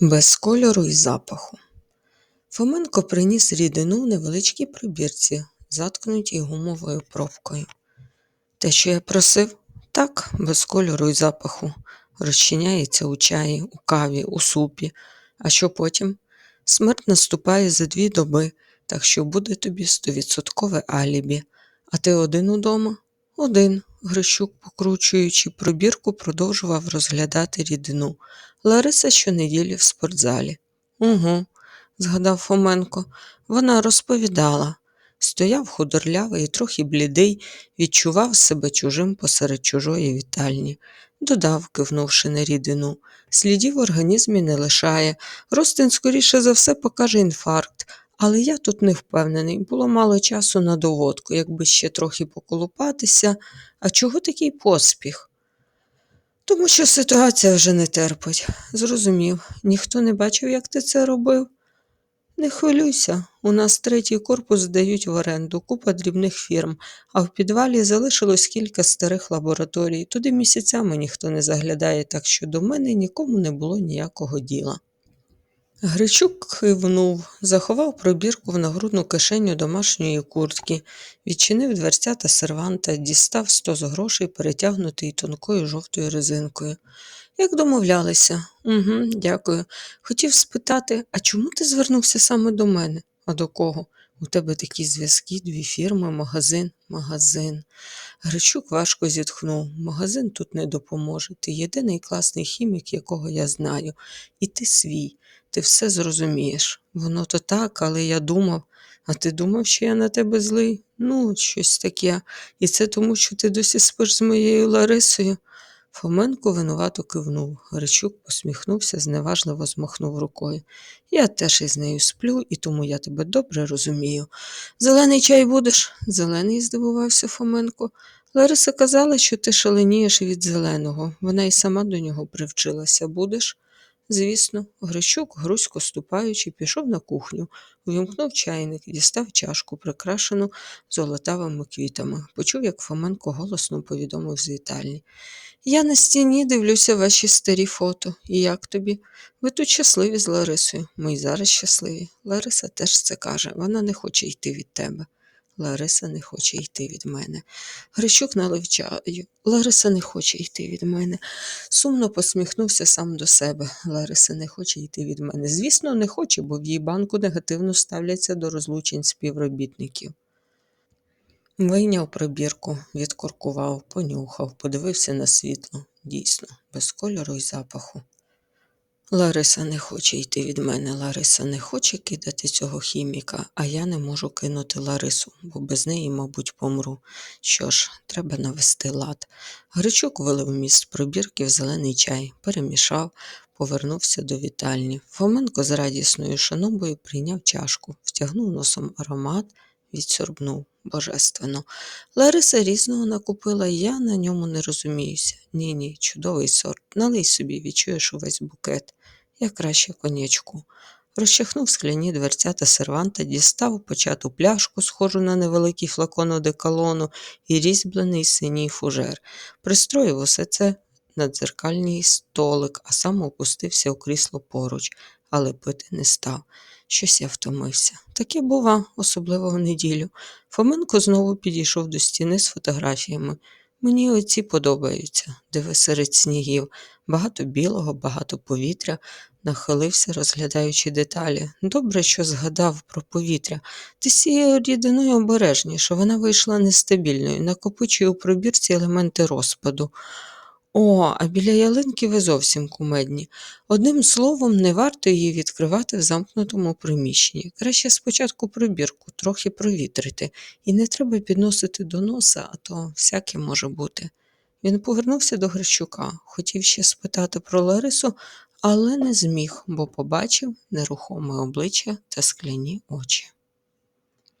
Без кольору і запаху. Фоменко приніс рідину в невеличкій пробірці, заткнутій гумовою пробкою. Те, що я просив, так, без кольору і запаху. Розчиняється у чаї, у каві, у супі. А що потім? Смерть наступає за дві доби, так що буде тобі стовідсоткове алібі. А ти один удома? Один. Грищук, покручуючи пробірку, продовжував розглядати рідину. Лариса щонеділі в спортзалі. Угу, згадав Фоменко. Вона розповідала. Стояв худорлявий і трохи блідий, відчував себе чужим посеред чужої вітальні. Додав, кивнувши на рідину. Слідів в організмі не лишає. Ростин, скоріше за все, покаже інфаркт. Але я тут не впевнений, було мало часу на доводку, якби ще трохи поколупатися. А чого такий поспіх? Тому що ситуація вже не терпить. Зрозумів, ніхто не бачив, як ти це робив. Не хвилюйся, у нас третій корпус здають в оренду, купа дрібних фірм, а в підвалі залишилось кілька старих лабораторій. Туди місяцями ніхто не заглядає, так що до мене нікому не було ніякого діла. Гричук кивнув, заховав пробірку в нагрудну кишеню домашньої куртки, відчинив дверцята серванта, дістав стос грошей, перетягнутий тонкою жовтою резинкою. Як домовлялися? Угу, дякую. Хотів спитати, а чому ти звернувся саме до мене? А до кого? У тебе такі зв'язки, дві фірми, магазин, магазин. Гричук важко зітхнув. Магазин тут не допоможе. Ти єдиний класний хімік, якого я знаю, і ти свій. Ти все зрозумієш. Воно то так, але я думав. А ти думав, що я на тебе злий? Ну, щось таке. І це тому, що ти досі спиш з моєю Ларисою. Фоменко винувато кивнув. Гричук посміхнувся, зневажливо змахнув рукою. Я теж із нею сплю, і тому я тебе добре розумію. Зелений чай будеш? Зелений, здивувався Фоменко. Лариса казала, що ти шаленієш від зеленого. Вона й сама до нього привчилася. Будеш? Звісно, Грищук, грузько ступаючи, пішов на кухню, увімкнув чайник, дістав чашку, прикрашену золотавими квітами. Почув, як Фоменко голосно повідомив з вітальні. Я на стіні дивлюся ваші старі фото. І як тобі? Ви тут щасливі з Ларисою. Ми й зараз щасливі. Лариса теж це каже. Вона не хоче йти від тебе. Лариса не хоче йти від мене. Грищук налив чаю. Лариса не хоче йти від мене. Сумно посміхнувся сам до себе. Лариса не хоче йти від мене. Звісно, не хоче, бо в її банку негативно ставляться до розлучень співробітників. Вийняв пробірку, відкоркував, понюхав, подивився на світло. Дійсно, без кольору й запаху. Лариса не хоче йти від мене, Лариса не хоче кидати цього хіміка, а я не можу кинути Ларису, бо без неї, мабуть, помру. Що ж, треба навести лад. Гричук вилив міст пробірки в зелений чай, перемішав, повернувся до вітальні. Фоменко з радісною шанобою прийняв чашку, втягнув носом аромат, відсорбнув божественно. Лариса різного накупила, я на ньому не розуміюся. Ні, ні, чудовий сорт. Налий собі, відчуєш увесь букет. Я краще конячку. Розчахнув скляні дверцята серванта, дістав почату пляшку, схожу на невеликий флакон одеколону і різьблений синій фужер. Пристроїв усе це на дзеркальний столик, а сам опустився у крісло поруч, але пити не став. Щось я втомився. Таке бува, особливо в неділю. Фоменко знову підійшов до стіни з фотографіями. Мені оці подобаються, диви серед снігів, багато білого, багато повітря, нахилився, розглядаючи деталі. Добре, що згадав про повітря. Ти з цією рідиною обережніше, вона вийшла нестабільною, накопичує у пробірці елементи розпаду. О, а біля ялинки ви зовсім кумедні. Одним словом, не варто її відкривати в замкнутому приміщенні. Краще спочатку пробірку, трохи провітрити, і не треба підносити до носа, а то всяке може бути. Він повернувся до Грищука, хотів ще спитати про Ларису, але не зміг, бо побачив нерухоме обличчя та скляні очі.